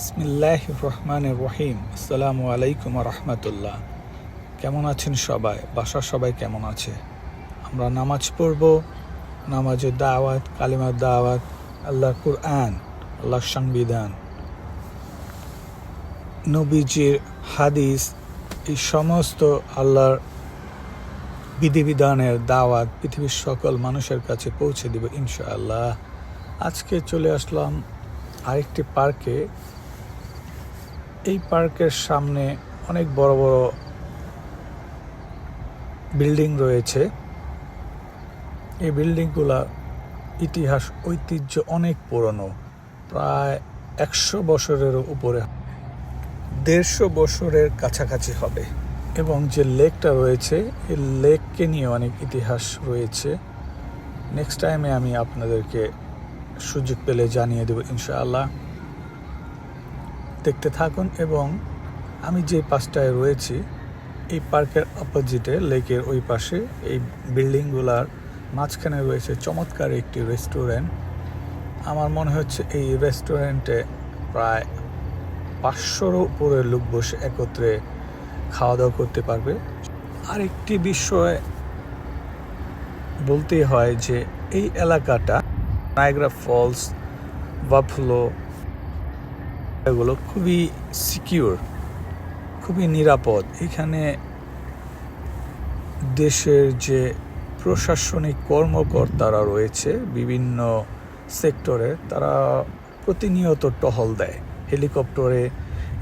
বিসমিল্লাহ রহমান রহিম আসসালামু আলাইকুম রহমতুল্লাহ। কেমন আছেন সবাই? বাসার সবাই কেমন আছে? আমরা নামাজ পড়ব, নামাজের দাওয়াত, কালিমার দাওয়াত আল্লাহ কুরআন, আল্লাহর সংবিধান। নবীজির হাদিস, এই সমস্ত আল্লাহর বিধিবিধানের দাওয়াত পৃথিবীর সকল মানুষের কাছে পৌঁছে দেব ইনশাআল্লাহ। আজকে চলে আসলাম আরেকটি পার্কে এই পার্কের সামনে অনেক বড় বড় বিল্ডিং রয়েছে। এই বিল্ডিংগুলা ইতিহাস, ঐতিহ্য অনেক পুরনো, প্রায় একশো বছরেরও উপরে। দেড়শো বছরের কাছাকাছি হবে। এবং যে লেকটা রয়েছে, এই লেককে নিয়ে অনেক ইতিহাস রয়েছে। নেক্সট টাইমে আমি আপনাদেরকে সুযোগ পেলে জানিয়ে দেবো, ইনশাআল্লাহ। দেখতে থাকুন এবং আমি যে পাশটায় রয়েছি, এই পার্কের অপোজিটে, লেকের ওই পাশে, এই বিল্ডিংগুলার মাঝখানে রয়েছে চমৎকার একটি রেস্টুরেন্ট। আমার মনে হচ্ছে এই রেস্টুরেন্টে প্রায় পাঁচশোরও উপরে লোক বসে একত্রে খাওয়া দাওয়া করতে পারবে। আরেকটি বিষয় বলতেই হয় যে, এই এলাকাটা নায়গ্রা ফলস, বাফলো এগুলো খুবই সিকিউর খুবই নিরাপদ। এখানে দেশের যে প্রশাসনিক কর্মকর্তারা রয়েছে, বিভিন্ন সেক্টরে, তারা প্রতিনিয়ত টহল দেয়। হেলিকপ্টারে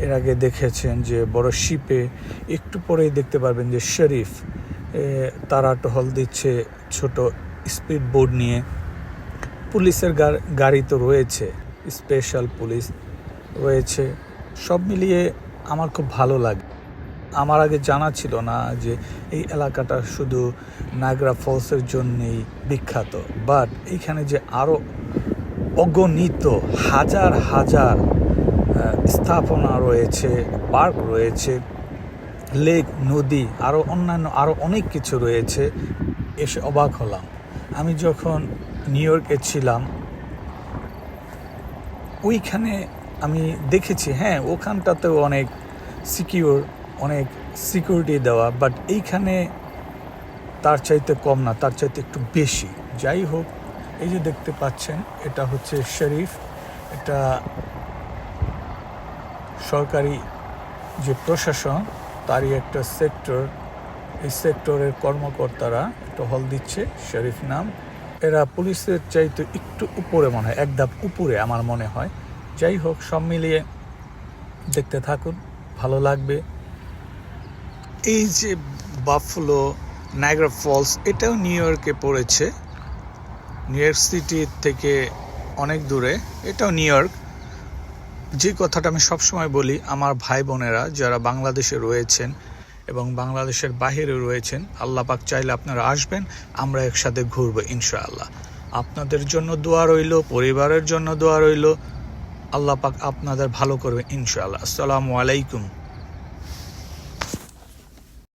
এর আগে দেখেছেন যে বড় শিপে একটু পরেই দেখতে পারবেন যে শরীফ তারা টহল দিচ্ছে ছোট স্পিড বোর্ড নিয়ে। পুলিশের গাড়ি তো রয়েছে স্পেশাল পুলিশ রয়েছে। সব মিলিয়ে আমার খুব ভালো লাগে। আমার আগে জানা ছিল না যে এই এলাকাটা শুধু নাগরা ফলসের জন্যেই বিখ্যাত বাট এইখানে যে আরও অগণিত হাজার হাজার স্থাপনা রয়েছে, পার্ক রয়েছে লেক নদী আরও অন্যান্য আরও অনেক কিছু রয়েছে, এসে অবাক হলাম। আমি যখন নিউ ইয়র্কে ছিলাম, ওইখানে আমি দেখেছি হ্যাঁ ওখানটাতেও অনেক সিকিউর অনেক সিকিউরিটি দেওয়া বাট এইখানে তার চাইতে কম না, তার চাইতে একটু বেশি। যাই হোক, এই যে দেখতে পাচ্ছেন, এটা হচ্ছে শরীফ, এটা সরকারি যে প্রশাসন, তারই একটা সেক্টর এই সেক্টরের কর্মকর্তারা টহল দিচ্ছে, শরীফ নাম। এরা পুলিশের চাইতে একটু উপরে মনে হয় এক ধাপ উপরে আমার মনে হয়। যাই হোক, সব মিলিয়ে দেখতে থাকুন, ভালো লাগবে। এই যে বাফলো, নাইগ্রা ফলস, এটাও নিউ ইয়র্কে পড়েছে। নিউ ইয়র্ক সিটি থেকে অনেক দূরে, এটাও নিউ ইয়র্ক। যে কথাটা আমি সবসময় বলি, আমার ভাই বোনেরা যারা বাংলাদেশে রয়েছেন এবং বাংলাদেশের বাহিরে রয়েছেন, আল্লাহ পাক চাইলে আপনারা আসবেন, আমরা একসাথে ঘুরবো, ইনশাআল্লাহ। আপনাদের জন্য দোয়া রইল, পরিবারের জন্য দোয়া রইল আল্লাহ পাক আপনাদের ভালো করবে ইনশাল্লাহ আসসালামু আলাইকুম।